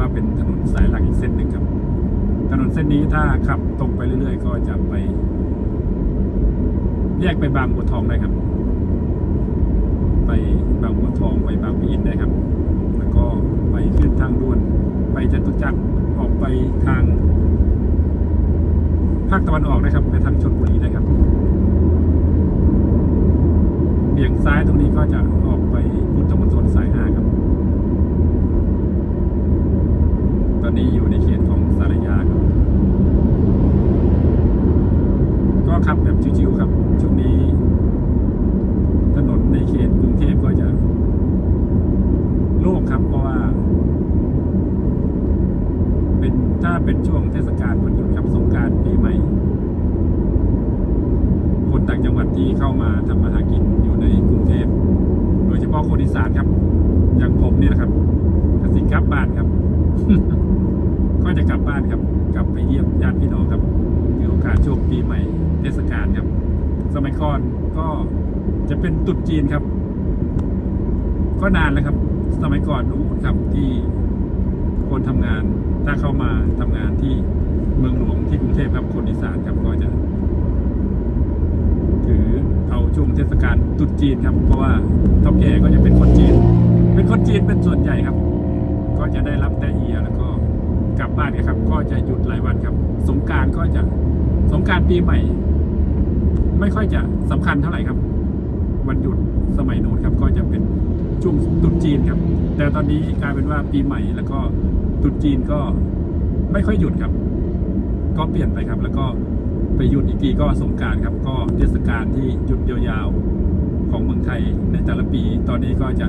ว่าเป็นถนนสายหลักอีกเส้นหนึ่งครับ ถนนเส้นนี้ถ้าขับตรงไปเรื่อยๆ ก็จะไป แยกไปบางบัวทองได้ครับ ไปบางบัวทองไปบางปะอินได้ครับ แล้วก็ไปขึ้นทางด่วน ไปจตุจักรออกไปทาง ภาคตะวันออกนะครับ ไปทางชลบุรีได้ครับเบี่ยงซ้ายตรงนี้ก็จะออกไปพุทธมณฑลสายห้าครับ ต อนนี้อยู่ในเขตของสารยาครับ ก็ขับแบบชิวๆครับ ช่วงนี้ ถนนในเขตกรุงเทพก็จะโล่งครับเพราะว่า เป็นถ้าเป็นช่วงเทศกาลวันหยุดครับสงการปีใหม่ คนต่างจังหวัดที่เข้ามาทำมาหากินอยู่ในกรุงเทพโดยเฉพาะคนอีสานครับ อย่างผมเนี่ยนะครับกสิกลับบ้านครับ ก็จะกลับบ้านครับกลับไปเยี่ยมญาติพี่น้องครับถือโอกาสช่วงปีใหม่เทศกาลครับ สมัยก่อนก็จะเป็นตรุษจีนครับ ก็นานแล้วครับ สมัยก่อนนู้นครับที่คนทำงานถ้าเข้ามาทำงานที่เมืองหลวงที่กรุงเทพครับคนอีสานครับก็จะ ถือเอาช่วงเทศกาลตรุษจีนครับ เพราะว่าเท่าแก่ก็จะเป็นคนจีน เป็นคนจีนเป็นส่วนใหญ่ครับ ก็จะได้รับแต่เอียแล้วก็ กลับบ้านกันครับ ก็จะหยุดหลายวันครับ สงการก็จะสงการปีใหม่ ไม่ค่อยจะสำคัญเท่าไหร่ครับ วันหยุดสมัยโน้นครับ ก็จะเป็นช่วงตรุษจีนครับ แต่ตอนนี้กลายเป็นว่าปีใหม่ แล้วก็ตรุษจีนก็ไม่ค่อยหยุดครับ ก็เปลี่ยนไปครับ แล้วก็ไปหยุดอีกทีก็สงการครับ ก็เทศกาลที่หยุดยาวๆของเมืองไทยในแต่ละปี ตอนนี้ก็จะ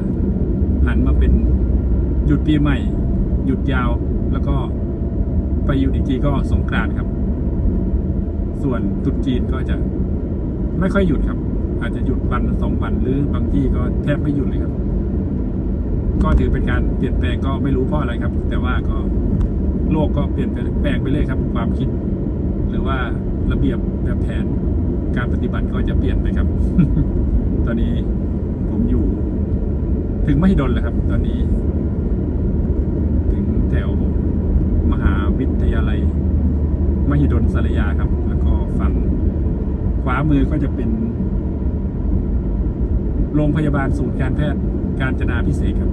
หันมาเป็นหยุดปีใหม่ หยุดยาวแล้วก็ ไปหยุดอีกทีก็สงกรานต์ครับ ส่วนตรุษจีนก็จะไม่ค่อยหยุดครับ อาจจะหยุดวันสองวันหรือบางที่ก็แทบไม่หยุดเลยครับ ก็ถือเป็นการเปลี่ยนแปลงก็ไม่รู้เพราะอะไรครับ แต่ว่าก็โลกก็เปลี่ยนแปลงไปเลยครับ ความคิด หรือว่าระเบียบแบบแผนการปฏิบัติก็จะเปลี่ยนไปครับ ตอนนี้ผมอยู่ ถึงมหิดลแล้วครับ ตอนนี้ ถึงแถวมหา วิทยาลัย มหิดลสารยาครับ แล้วก็ฝั่งขวามือก็จะเป็น โรงพยาบาลศูนย์การแพทย์การจนาพิเศษครับ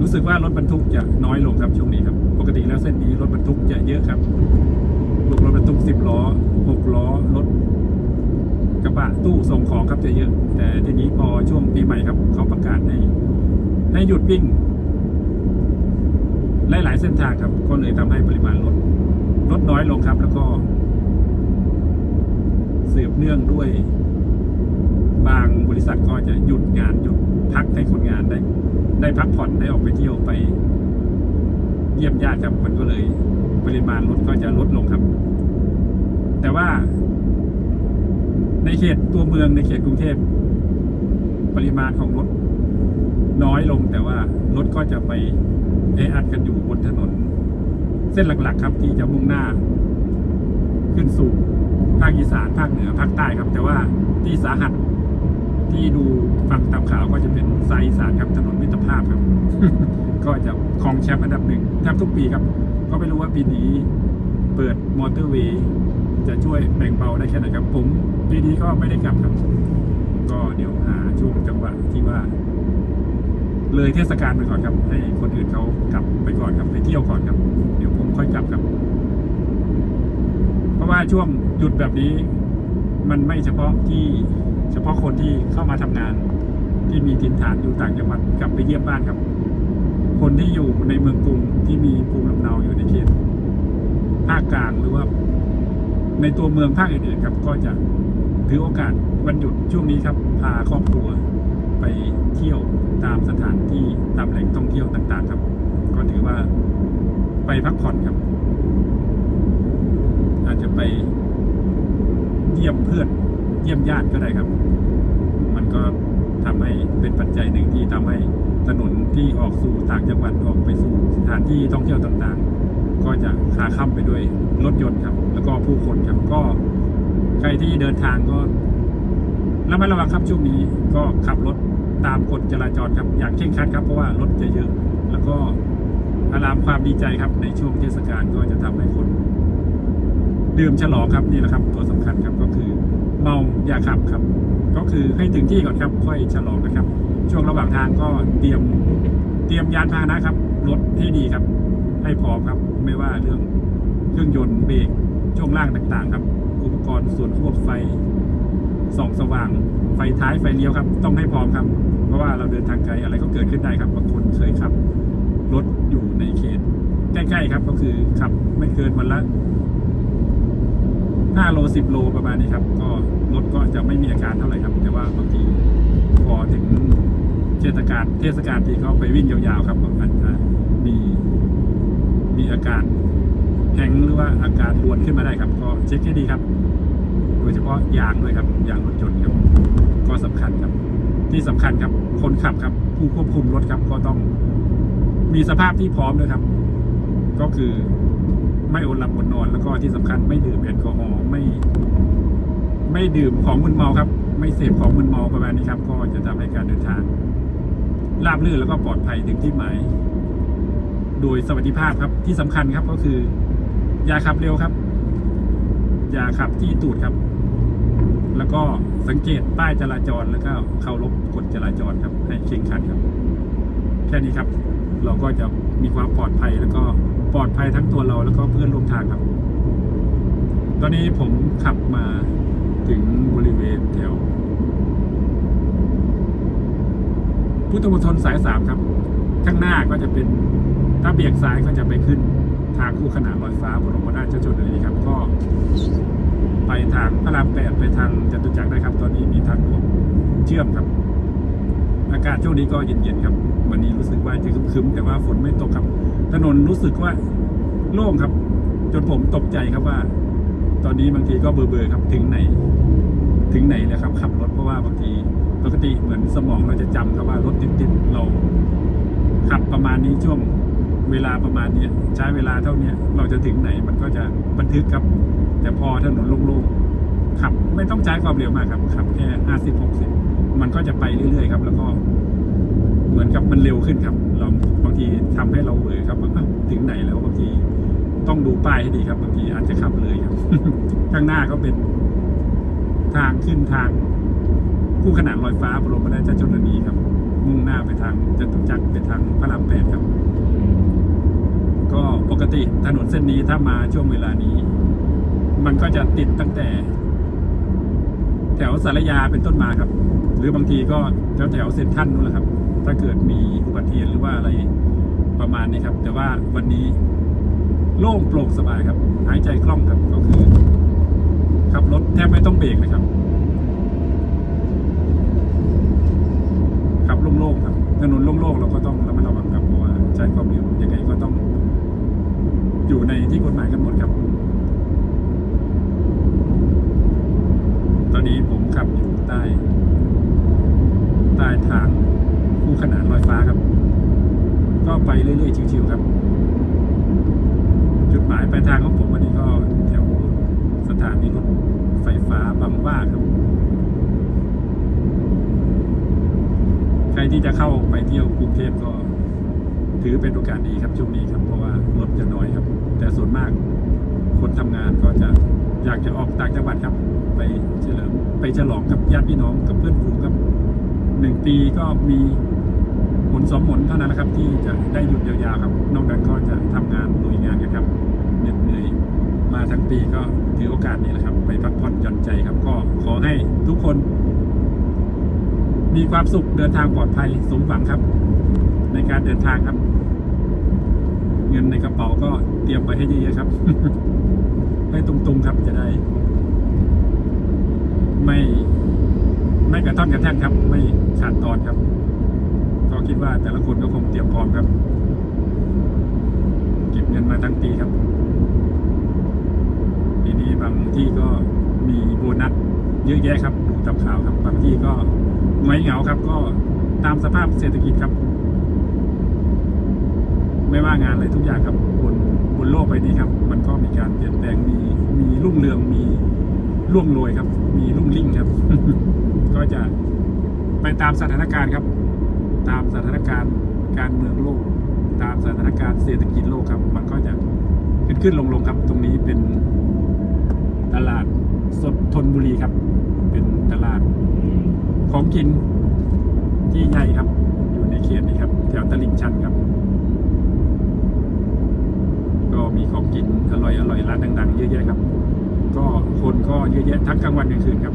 รู้สึกว่ารถบรรทุกจะน้อยลงครับช่วงนี้ครับ ปกติแล้วเส้นนี้รถบรรทุกจะเยอะครับพวกรถบรรทุกสิบล้อหกล้อรถกระบะตู้ส่งของครับจะเยอะ แต่ทีนี้พอช่วงปีใหม่ครับเขาประกาศให้ให้หยุดวิ่ง หลายๆเส้นทางครับ ก็เลยทำให้ปริมาณรถลดน้อยลงครับ แล้วก็สืบเนื่องด้วย บางบริษัทก็จะหยุดงานหยุดพักให้คนงานได้ ได้พักผ่อนได้ออกไปเที่ยวไป เยี่ยมญาติครับมันก็เลย ปริมาณรถก็จะลดลงครับ แต่ว่า ในเขตตัวเมืองในเขตกรุงเทพปริมาณของรถน้อยลงแต่ว่ารถก็จะไป แออัดกันอยู่บนถนน เส้นหลักๆ ครับที่จะมุ่งหน้า ขึ้นสู่ภาคอีสานภาคเหนือภาคใต้ครับ แต่ว่าที่สาหัสที่ดูฟังตามข่าวก็จะเป็นสายอีสานครับถนนมิตรภาพครับ ก็จะครองแชมป์อันดับหนึ่งแทบทุกปีครับ ก็ไม่รู้ว่าปีนี้เปิดมอเตอร์เวย์จะช่วยแบ่งเบาได้แค่ไหนครับผมปีนี้ก็ไม่ได้กลับครับ ก็เดี๋ยวหาช่วงจังหวะที่ว่า เลยเทศกาลไปก่อนครับ ให้คนอื่นเขากลับไปก่อนครับไปเที่ยวก่อนครับ เดี๋ยวผมค่อยกลับครับ เพราะว่าช่วงหยุดแบบนี้ มันไม่เฉพาะที่เฉพาะคนที่เข้ามาทำงาน ที่มีถิ่นฐานอยู่ต่างจังหวัดกลับไปเยี่ยมบ้านครับ คนที่อยู่ในเมืองกรุงที่มีภูมิลำเนาอยู่ในเขตภาคกลางหรือว่า ในตัวเมืองภาคอื่นๆครับ ก็จะถือโอกาสวันหยุดช่วงนี้ครับพาครอบครัว ไปเที่ยวตามสถานที่ตามแหล่งท่องเที่ยวต่าง ๆ ครับ ก็ถือว่าไปพักผ่อนครับ อาจจะไปเยี่ยมเพื่อนเยี่ยมญาติก็ได้ครับ มันก็ทำให้เป็นปัจจัยหนึ่งที่ทำให้ถนนที่ออกสู่ต่างจังหวัดออกไปสู่สถานที่ท่องเที่ยวต่างๆ ก็จะคาค่ำไปด้วยรถยนต์ครับ แล้วก็ผู้คนครับก็ใครที่เดินทางก็ ระมัดระวังครับช่วงนี้ก็ขับรถตามกฎจราจรครับอย่างเคร่งครัดครับเพราะว่ารถจะเยอะ แล้วก็อารามความดีใจครับ ในช่วงเทศกาลก็จะทำให้คนดื่มฉลองครับนี่แหละครับ ตัวสำคัญครับก็คือเมาอย่าขับครับ ก็คือให้ถึงที่ก่อนครับ ค่อยฉลองนะครับ ช่วงระหว่างทางก็เตรียมเตรียมยานพาหนะครับรถให้ดีครับ ให้พร้อมครับ ไม่ว่าเรื่องเครื่องยนต์เบรกช่วงล่างต่างๆ ครับ อุปกรณ์ส่วนควบไฟ ส่องสว่างไฟท้ายไฟเลี้ยวครับ ต้องให้พร้อมครับ เพราะว่าเราเดินทางไกลอะไรก็เกิดขึ้นได้ครับบางคนเคยขับรถอยู่ในเขตใกล้ๆครับ ก็คือขับไม่เกินวันละ5โล10 โลประมาณนี้ครับ ก็รถก็จะไม่มีอาการเท่าไหร่ครับ แต่ว่าบางทีพอถึงเทศกาลเทศกาลที่เขาไปวิ่งยาวๆครับอาจจะมีมีอาการแห้งหรือว่าอาการรวนขึ้นมาได้ครับ ก็เช็คให้ดีครับ ยเฉพาะยางด้วยครับยางรถยนต์ครับก็สำคัญครับ ที่สำคัญครับ คนขับครับ ผู้ควบคุมรถครับ ก็ต้องมีสภาพที่พร้อมด้วยครับ ก็คือไม่อดหลับอดนอน แล้วก็ที่สำคัญไม่ดื่มแอลกอฮอล์ไม่ ไม่ดื่มของมึนเมาครับ ไม่เสพของมึนเมาประมาณนี้ครับ ก็จะทำให้การเดินทางราบรื่นแล้วก็ปลอดภัยถึงที่หมาย โดยสวัสดิภาพครับที่สำคัญครับก็คือ อย่าขับเร็วครับ อย่าขับที่ตูดครับ แล้วก็สังเกตป้ายจราจรแล้วก็เคารพกฎจราจรครับ ให้เคร่งครัดครับ แค่นี้ครับ เราก็จะมีความปลอดภัยแล้วก็ปลอดภัยทั้งตัวเราแล้วก็เพื่อนร่วมทางครับ ตอนนี้ผมขับมาถึงบริเวณแถวพุทธมณฑลสายสามครับ ข้างหน้าก็จะเป็นถ้าเบี่ยงซ้ายก็จะไปขึ้นทางคู่ขนานลอยฟ้าบรมราชชนนีครับก็ ไปทางพระรามแปดไปทางจตุจักรได้ครับ ตอนนี้มีทางด่วนเชื่อมครับ อากาศช่วงนี้ก็เย็นๆครับ วันนี้รู้สึกว่าจะครึ้มๆแต่ว่าฝนไม่ตกครับ ถนนรู้สึกว่าโล่งครับ จนผมตกใจครับว่า ตอนนี้บางทีก็เบอร์ๆครับ ถึงไหน ถึงไหนแล้วครับขับรถเพราะว่าบางทีปกติเหมือนสมองเราจะจำครับว่ารถติดๆเราขับประมาณนี้ช่วงเวลาประมาณนี้ใช้เวลาเท่าเนี้ยเราจะถึงไหนมันก็จะบันทึกครับ แต่พอถนนล่งๆขับไม่ต้องใช้ความเร็วมากครับขับแค่ห้าสิบหกสิบมันก็จะไปเรื่อยๆครับ แล้วก็เหมือนกับมันเร็วขึ้นครับ เราบางทีทำให้เราเออครับว่าถึงไหนแล้วบางทีต้องดูป้ายให้ดีครับบางทีอาจจะขับเลยครับ ข้างหน้าก็เป็นทางขึ้นทางคู่ขนานลอยฟ้าบรมราชชนนีครับ มุ่งหน้าไปทางจตุจักรไปทางพระรามแปดครับ ก็ปกติถนนเส้นนี้ถ้ามาช่วงเวลานี้ มันก็จะติดตั้งแต่ แถวสารยาเป็นต้นมาครับ หรือบางทีก็แถวแถวเซ็นทรัลนู่นแหละครับ ถ้าเกิดมีอุบัติเหตุหรือว่าอะไรประมาณนี้ครับ แต่ว่าวันนี้โล่งโปร่งสบายครับ หายใจคล่องครับก็คือขับรถแทบไม่ต้องเบรกเลยครับขับโล่งๆครับถนนโล่งๆเราก็ต้องระมัดระวังครับเพราะว่าใช้ความเร็วยังไงก็ต้อง อยู่ในที่กฎหมายกำหนดครับ ต อนนี้ผมขับอยู่ใต้ใต้ทางคู่ขนานลอยฟ้าครับ ก็ไปเรื่อยๆชิวๆครับ จุดหมายปลายทางของผมวันนี้ก็แถวสถานีรถไฟฟ้าบางว่าครับ ใครที่จะเข้าไปเที่ยวกรุงเทพก็ถือเป็นโอกาสดีครับช่วงนี้ครับ เพราะว่ารถจะน้อยครับ แต่ส่วนมากคนทำงานก็จะอยากจะออกต่างจังหวัดครับ ไปเฉลิมไปฉลองกับญาติพี่น้องกับเพื่อนฝูงครับหนึ่งปีก็มีหนสองหนเท่านั้นนะครับ ที่จะได้หยุดยาวๆครับ นอกนั้นก็จะทำงานลุยงานกันครับเหน็ดเหนื่อยมาทั้งปีก็ถือโอกาสนี้แหละครับ ไปพักผ่อนหย่อนใจครับ ก็ขอให้ทุกคน มีความสุขเดินทางปลอดภัยสมหวังครับ ในการเดินทางครับ เงินในกระเป๋าก็เตรียมไว้ให้เยอะๆครับ ให้ตรงๆครับจะได้ ไม่ไม่กระท่อนกระแท่นครับ ไม่ขาดตอนครับ ก็คิดว่าแต่ละคนก็คงเตรียมพร้อมครับ เก็บเงินมาทั้งปีครับปีนี้บางที่ก็มีโบนัสเยอะแยะครับดูตามข่าวครับบางที่ก็หงอยเหงาครับ ก็ตามสภาพเศรษฐกิจครับ ไม่ว่างานอะไรทุกอย่างครับบนบนโลกใบนี้ครับ มันก็มีการเปลี่ยนแปลงมีมีรุ่งเรืองมีร่วงโรยครับ มีรุ่งริ่งครับ ก็จะไปตามสถานการณ์ครับ ตามสถานการณ์การเมืองโลก ตามสถานการณ์เศรษฐกิจโลกครับ มันก็จะขึ้นขึ้นลงลงครับ ตรงนี้เป็นตลาดสดธนบุรีครับ เป็นตลาดของกินที่ใหญ่ครับ อยู่ในเขตนี้ครับ แถวตลิ่งชันครับ ก็มีของกินอร่อยอร่อยร้านดัง ๆ เยอะแยะครับ ก็คนก็เยอะแยะทั้งกลางวันกลางคืนครับ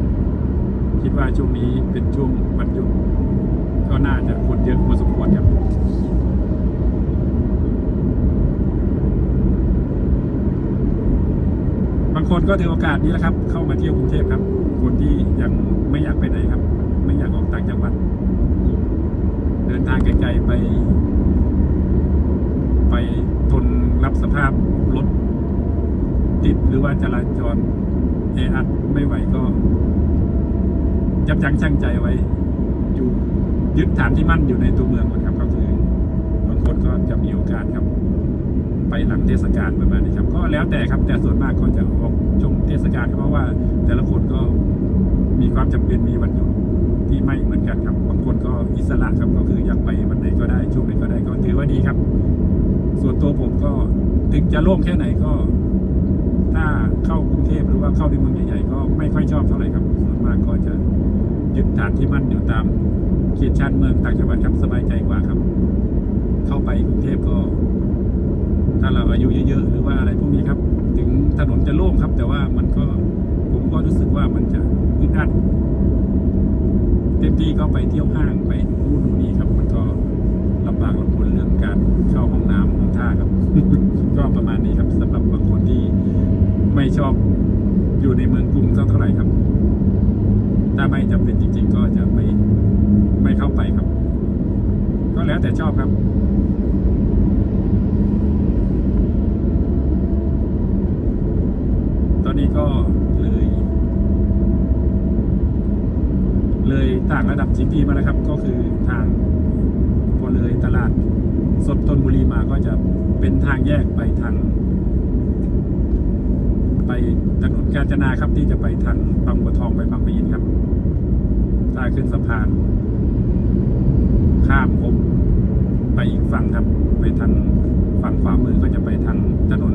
คิดว่าช่วงนี้เป็นช่วงวันหยุดก็น่าจะคนเยอะพอสมควรครับบางคนก็ถือโอกาสนี้แหละครับ เข้ามาเที่ยวกรุงเทพครับ คนที่ยังไม่อยากไปไหนครับ ไม่อยากออกต่างจังหวัด เดินทางไกลๆไป ไปทนรับสภาพรถ ติดหรือว่าจราจรแออัดไม่ไหวก็ยับยั้งชั่งใจไว้ อยู่ยึดฐานที่มั่นอยู่ในตัวเมืองก่อนครับก็คือบางคนก็จะมีโอกาสครับ ไปหลังเทศกาลประมาณนี้ครับ ก็แล้วแต่ครับ แต่ส่วนมากก็จะออกช่วงเทศกาลเพราะว่า แต่ละคนก็มีความจำเป็นมีวันหยุดที่ไม่เหมือนกันครับบางคนก็อิสระครับก็คืออยากไปวันไหนก็ได้ช่วงไหนก็ได้ก็ถือว่าดีครับ ส่วนตัวผมก็ถึงจะโล่งแค่ไหนก็ ถ้าเข้ากรุงเทพหรือว่าเข้าในเมืองใหญ่ๆก็ไม่ค่อยชอบเท่าไหร่ครับส่วนมากก็จะยึดฐานที่มั่นอยู่ตามเขตชานเมืองต่างจังหวัดครับสบายใจกว่าครับ เข้าไปกรุงเทพก็ ถ้าเราอายุเยอะๆหรือว่าอะไรพวกนี้ครับ ถึงถนนจะโล่งครับ แต่ว่ามันก็ผมก็รู้สึกว่ามันจะอึดอัดเต็มที่ก็ไปเที่ยวห้างไปนู่นนู่นนี่ครับ มันก็ลำบากลำบนเรื่องการเข้าห้องน้ำห้องท่าครับ ก็ประมาณนี้ครับสำหรับบางคนที่ ไม่ชอบอยู่ในเมืองกรุงสักเท่าไหร่ครับ ถ้าไม่จำเป็นจริง ๆ ก็จะไม่ไม่เข้าไปครับ ก็แล้วแต่ชอบครับตอนนี้ก็เลย เลยต่างระดับ GP มาแล้วครับ ก็คือทางพอเลยตลาดสดธนบุรีมาก็จะเป็นทางแยกไปทาง ไปถนนกาญจนาครับที่จะไปทางบางบัวทองไปบางปะอินครับถ้าขึ้นสะพาน ข้ามผมไปอีกฝั่งครับ ไปทางฝั่งขวามือก็จะไปทางถนน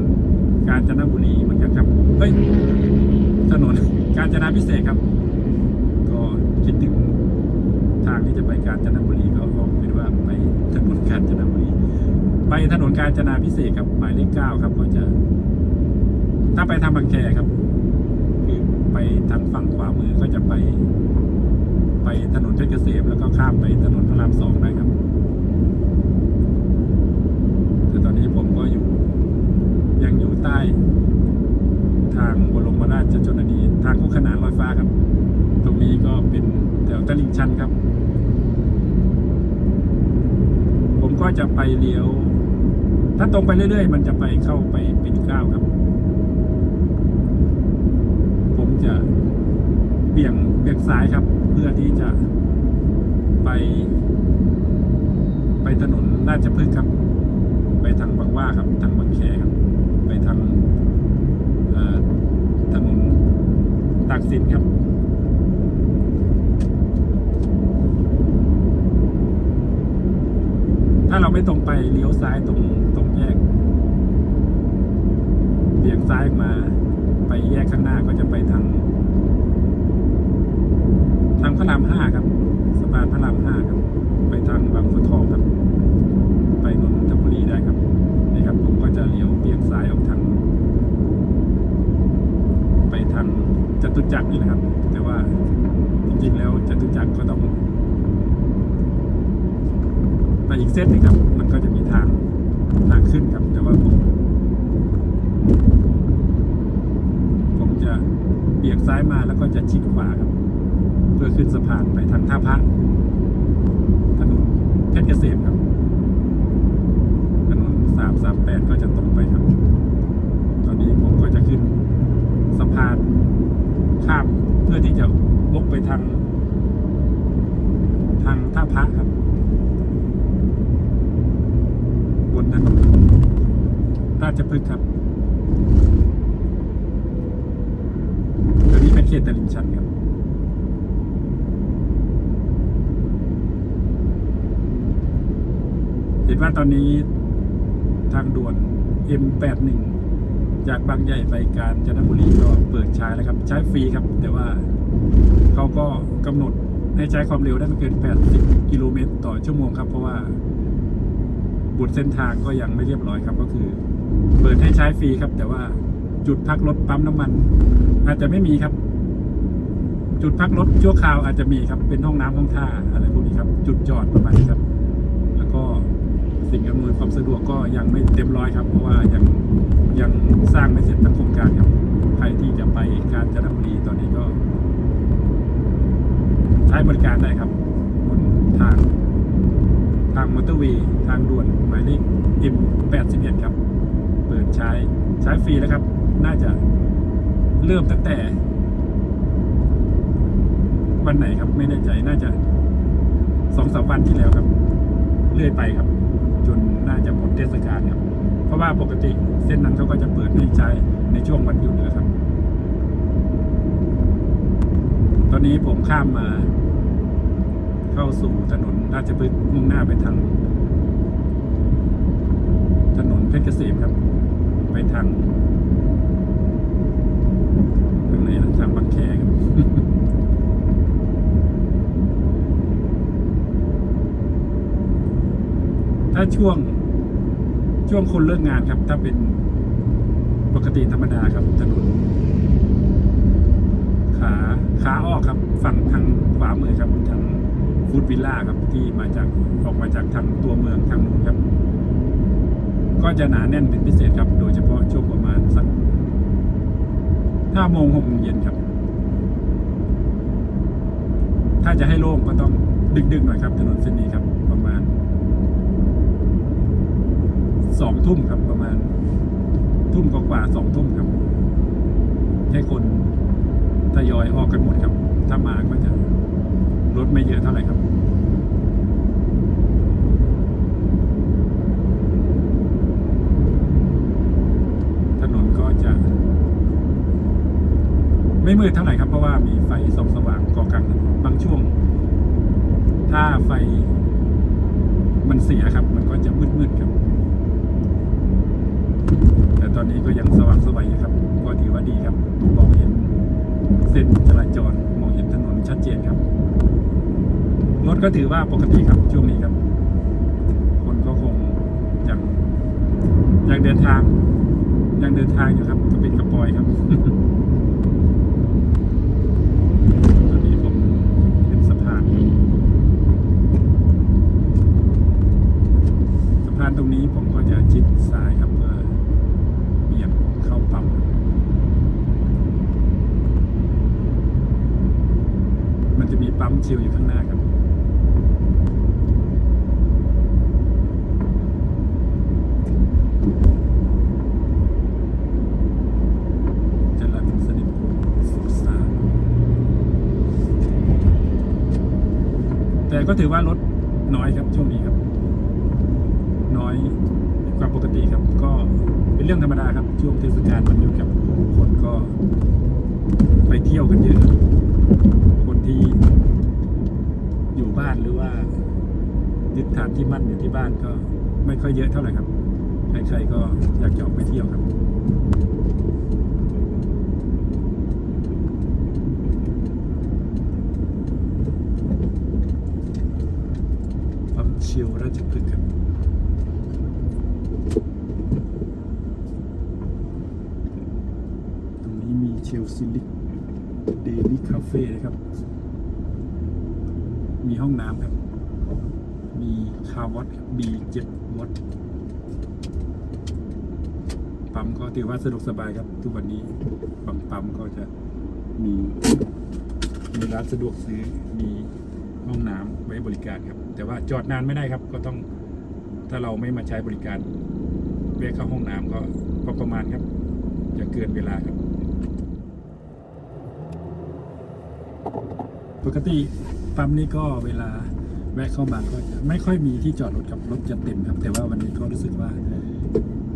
กาญจนบุรีเหมือนกันครับเฮ้ยถนนกาญจนาพิเศษครับ ก็คิดถึงทางที่จะไปกาญจนบุรีก็ออกเป็นว่าไปถนนกาญจนบุรีไปถนนกาญจนาพิเศษครับหมายเลขเก้าครับก็จะ ถ้าไปทางบางแคครับ คือไปทางฝั่งขวามือก็จะไป ไปถนนเพชรเกษมแล้วก็ข้ามไปถนนพระรามสองได้ครับแต่ตอนนี้ผมก็อยู่ ยังอยู่ใต้ ทางบรมราชชนนีทางคู่ขนานลอยฟ้าครับ ตรงนี้ก็เป็นแถวตลิ่งชันครับ ผมก็จะไปเลี้ยว ถ้าตรงไปเรื่อยๆ มันจะไปเข้าไปปิ่นเกล้าครับ ผม จะเบี่ยงเบี่ยงซ้ายครับ เพื่อที่จะไป ไปถนนราชพฤกษ์ครับ ไปทางบางว่าครับ ทางบางแคครับ ไปทางถนนตากสินครับถ้าเราไม่ตรงไปเลี้ยวซ้ายตรงตรงแยกเบี่ยงซ้ายมา ไปแยกข้างหน้าก็จะไปทางทางพระรามห้าครับสะพานพระรามห้าครับ ไปทางบางบัวทองครับ ไปนนทบุรีได้ครับนี่ครับ ผมก็จะเลี้ยวเบี่ยงซ้ายออกทาง ไปทางจตุจักรนี่นะครับ แต่ว่าจริงๆแล้วจตุจักรก็ต้องไปอีกเส้นหนึงครับ มันก็จะมีทางทางขึ้นครับ แต่ว่าผม บี่ยงซ้ายมาแล้วก็จะชิดขวาครับ เพื่อขึ้นสะพานไปทางท่าพระถนนเพชรเกษมครับถนนสามสามแปดก็จะตรงไปครับ ตอนนี้ผมก็จะขึ้นสะพานข้ามเพื่อที่จะวกไปทางทางท่าพระครับ บนถนนราชพฤกษ์ครับตัวนี้ เขตตลิ่งชันครับเห็นว่าตอนนี้ทางด่วน M81 จากบางใหญ่ไปกาญจนบุรีก็เปิดใช้แล้วครับ ใช้ฟรีครับ แต่ว่าเขาก็กำหนดให้ใช้ความเร็วได้ไม่เกิน 80 กิโลเมตรต่อชั่วโมงครับ เพราะว่าบุตรเส้นทางก็ยังไม่เรียบร้อยครับ ก็คือ เปิดให้ใช้ฟรีครับ แต่ว่าจุดพักรถปั๊มน้ำมัน อาจจะไม่มีครับ จุดพักรถชั่วคราวอาจจะมีครับเป็นห้องน้ำห้องท่าอะไรพวกนี้ครับ จุดจอดประมาณนี้ครับ แล้วก็สิ่งอำนวยความสะดวกก็ยังไม่เต็มร้อยครับ เพราะว่ายังยังสร้างไม่เสร็จทั้งโครงการครับใครที่จะไปกาญจนบุรีตอนนี้ก็ ใช้บริการได้ครับบนทางทางมอเตอร์เวย์ทางด่วนหมายเลข M81 ครับ เปิดใช้ใช้ฟรีแล้วครับ น่าจะเริ่มตั้งแต่ วันไหนครับ ไม่แน่ใจน่าจะสองสามวันที่แล้วครับ เรื่อยไปครับ จนน่าจะหมดเทศกาลครับ เพราะว่าปกติเส้นนั้นเขาก็จะเปิดให้ใช้ในช่วงวันหยุดอยู่แล้วครับ ตอนนี้ผมข้ามมา เข้าสู่ถนนราชพฤกษ์มุ่งหน้าไปทาง ถนนเพชรเกษมครับ ไปทางทางไหนนะทางบางแคครับ ถ้าช่วงช่วงคนเลิกงานครับ ถ้าเป็นปกติธรรมดาครับถนนขาขาออกครับฝั่งทางขวามือครับทางฟูดวิลล่าครับที่มาจากออกมาจากทางตัวเมืองทางนู้นครับ ก็จะหนาแน่นเป็นพิเศษครับ โดยเฉพาะช่วงประมาณสักห้าโมงหกโมงเย็นครับ ถ้าจะให้โล่งก็ต้องดึกๆหน่อยครับ ถนนเส้นนี้ครับประมาณ สองทุ่มครับประมาณ ทุ่มกว่าสองทุ่มครับ ให้คนทยอยออกกันหมดครับ ถ้ามาก็จะรถไม่เยอะเท่าไหร่ครับถนนก็จะไม่มืดเท่าไหร่ครับ เพราะว่ามีไฟส่องสว่างก่อกลางถนนบางช่วง ถ้าไฟมันเสียครับ มันก็จะมืดๆครับ ตอนนี้ก็ยังสว่างสวัยอยู่ครับ ก็ถือว่าดีครับมองเห็นเส้นจราจรมองเห็นถนนชัดเจนครับรถก็ถือว่าปกติครับช่วงนี้ครับ คนก็คงยังยังเดินทางยังเดินทางอยู่ครับก็เปิดกระปอยครับ ตอนนี้ผมเป็นสะพานครับสะพานตรงนี้ผมก็จะชิดซ้ายครับเพื่อเบี่ยงเข้าปั๊มครับมัน จะมีปั๊มชิลอยู่ข้างหน้าครับสนิทสุขสารแต่ก็ถือว่ารถน้อยครับช่วงนี้ครับ น้อยกว่าปกติครับ ก็เป็นเรื่องธรรมดาครับ ช่วงเทศกาลวันหยุดครับ คนก็ไปเที่ยวกันเยอะครับคนที่อยู่บ้านหรือว่ายึดฐานที่มั่นอยู่ที่บ้านก็ไม่ค่อยเยอะเท่าไหร่ครับ ใครๆก็อยากจะออกไปเที่ยวครับ ปั๊มเชียวราชพฤกษ์ครับ ตรงนี้มีเชลซิลิกเดลี่คาเฟ่นะครับ มีห้องน้ำครับ มีคาร์วอตครับมีเจ็ดวอตปั๊มก็ถือว่าสะดวกสบายครับ ทุกวันนี้บางปั๊มก็จะมีมีร้านสะดวกซื้อมีห้องน้ำไว้บริการครับ แต่ว่าจอดนานไม่ได้ครับ ก็ต้องถ้าเราไม่มาใช้บริการแวะเข้าห้องน้ำก็ก็ประมาณครับ จะเกินเวลาครับ ปกติปั๊มนี้ก็เวลาแวะเข้ามาก็จะไม่ค่อยมีที่จอดรถครับรถจะเต็มครับ แต่ว่าวันนี้ก็รู้สึกว่า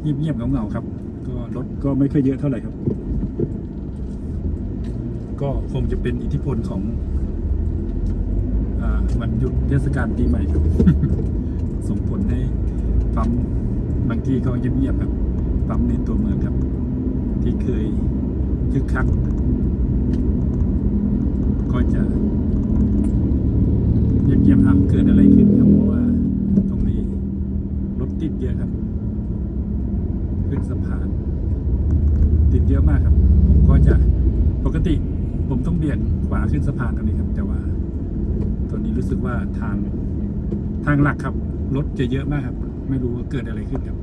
เงียบๆเงาๆครับ ก็รถก็ไม่ค่อยเยอะเท่าไหร่ครับ ก็คงจะเป็นอิทธิพลของอาวันหยุดเทศกาลปีใหม่ครับ ส่งผลให้ปั๊มบางที่ก็เงียบๆครับปั๊มในตัวเมืองครับ ที่เคยคึกคักก็จะ ครับเกิดอะไรขึ้นครับเพราะว่าตรงนี้รถติดเยอะครับ ขึ้นสะพาน ติดเยอะมากครับ ผมก็จะปกติผมต้องเบี่ยงขวาขึ้นสะพานตรงนี้ครับ แต่ว่า ตอนนี้รู้สึกว่าทางทางหลักครับรถจะเยอะมากครับ ไม่รู้ว่าเกิดอะไรขึ้นครับ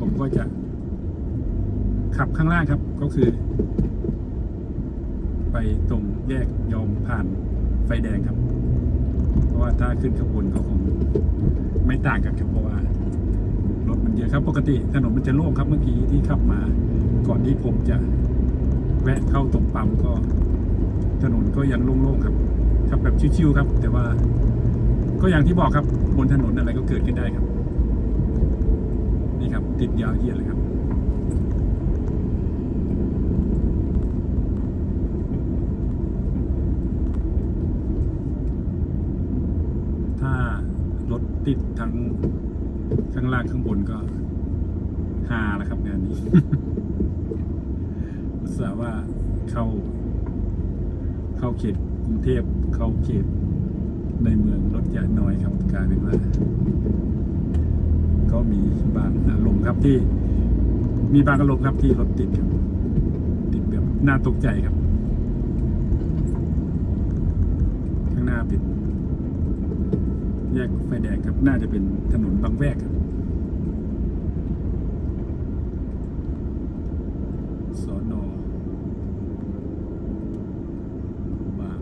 ผมก็จะ ขับข้างล่างครับก็คือ ไปตรงแยกยอมผ่าน ไฟแดงครับ เพราะว่าถ้าขึ้นขบวนก็คงไม่ต่างกันครับเพราะว่ารถมันเยอะครับ ปกติถนนมันจะโล่งครับเมื่อกี้ที่ขับมา ก่อนที่ผมจะแวะเข้าตรงปั๊มก็ ถนนก็ยังโล่งๆครับขับแบบชิวๆครับ แต่ว่า ก็อย่างที่บอกครับบนถนนอะไรก็เกิดขึ้นได้ครับ นี่ครับ ติดยาวเหยียดเลยครับ ถ้ารถ ติดทั้งข้างล่างข้างบนก็ฮาแล้วครับงานนี้อุตส่าห์ว่าเข้า เข้าเขตกรุงเทพเข้าเขตในเมืองรถจะน้อยครับกลายเป็นว่าก็มีบางอารมณ์ครับที่ มีบางอารมณ์ครับที่รถติดครับ ติดแบบน่าตกใจครับ ข้างหน้าป็น แยกไฟแดงครับ น่าจะเป็นถนนบางแวกครับสอนอบาง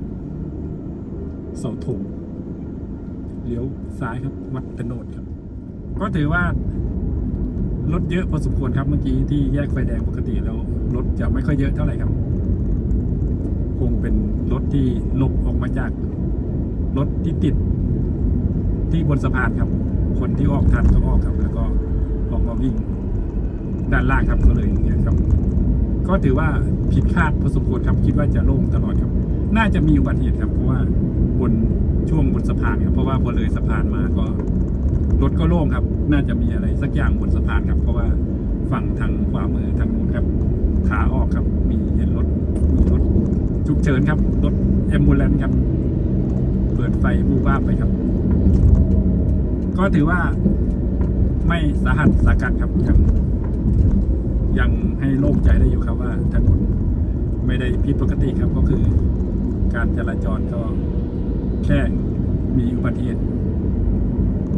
เสาธงเลี้ยวซ้ายครับ วัดตโนดครับ ก็ถือว่ารถเยอะพอสมควรครับเมื่อกี้ที่แยกไฟแดงปกติแล้วรถจะไม่ค่อยเยอะเท่าไหร่ครับ คงเป็นรถที่หลบออกมาจากรถที่ติด ที่บนสะพานครับ คนที่ออกทันก็ออกครับ แล้วก็ออกมาวิ่งด้านล่างครับก็เลยเนี่ยครับ ก็ถือว่าผิดคาดพอสมควรครับ คิดว่าจะโล่งตลอดครับ น่าจะมีอุบัติเหตุครับเพราะว่าบนช่วงบนสะพานครับเพราะว่าพอเลยสะพานมาก็รถก็โล่งครับ น่าจะมีอะไรสักอย่างบนสะพานครับ เพราะว่าฝั่งทางขวามือทางนู้นครับ ขาออกครับ มีเห็นรถมีรถฉุกเฉินครับ รถแอมบูเลนครับ เปิดไฟบูบ้าบไปครับ ก็ถือว่าไม่สาหัสสากันครับยังยังให้โล่งใจได้อยู่ครับว่าถนนไม่ได้ผิดปกติครับก็คือการจราจรก็แค่มีอุบัติเหตุ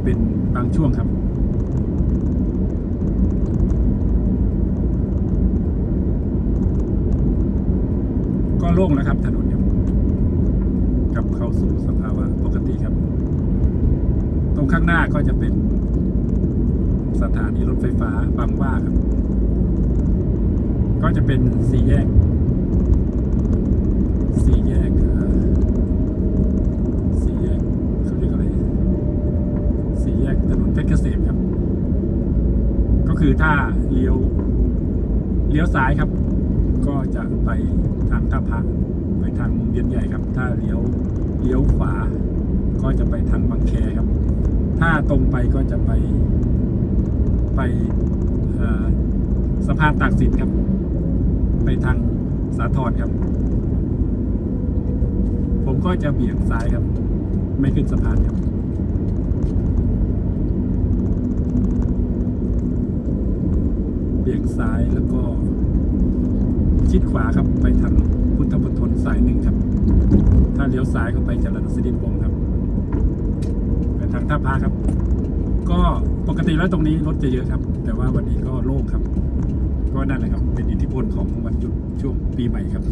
เป็นบางช่วงครับ ก็โล่งแล้วครับถนนครับกลับเข้าสู่สภาวะปกติครับ ตรงข้างหน้า ก็จะเป็นสถานีรถไฟฟ้าบางว่าครับ ก็จะเป็นสี่แยก สี่แยกสี่แยกเขาเรียกอะไรสี่แยกถนนเพชรเกษมครับ ก็คือถ้าเลี้ยวเลี้ยวซ้ายครับ ก็จะไปทางท่าพระไปทางวงเวียนใหญ่ครับ ถ้าเลี้ยวเลี้ยวขวา ก็จะไปทางบางแคครับ ถ้าตรงไปก็จะไปไปสะพานตากสินครับ ไปทางสาทรครับ ผมก็จะเบี่ยงซ้ายครับ ไม่ขึ้นสะพานครับเบี่ยงซ้ายแล้วก็ ชิดขวาครับไปทางพุทธมณฑลสายหนึ่งครับ ถ้าเลี้ยวซ้ายก็ไปจรัญสนิทวงครับ ทางท่าพระครับ ก็ปกติแล้วตรงนี้รถจะเยอะครับ แต่ว่าวันนี้ก็โล่งครับ ก็นั่นแหละครับ เป็นอิทธิพลของวันหยุดช่วงปีใหม่ครับ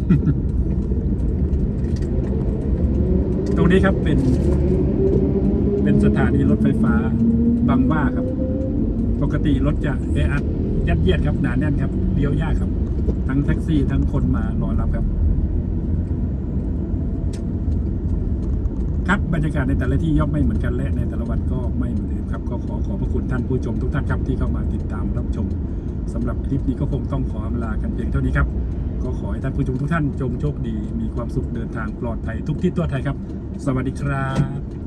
ตรงนี้ครับเป็น เป็นสถานีรถไฟฟ้าบางว่าครับ ปกติรถจะเออัดยัดเยียดครับหนาแน่นครับเลี้ยวยากครับ ทั้งแท็กซี่ทั้งคนมารอรับครับ ครับบรรยากาศในแต่ละที่ย่อมไม่เหมือนกันและในแต่ละวันก็ไม่เหมือนเดิมครับก็ขอขอบพระคุณท่านผู้ชมทุกท่านครับที่เข้ามาติดตามรับชมสำหรับคลิปนี้ก็คงต้องขอเวลากันเพียงเท่านี้ครับก็ขอให้ท่านผู้ชมทุกท่านจงโชคดี มีความสุขเดินทางปลอดภัยทุกที่ตัวไทยครับ สวัสดีครับ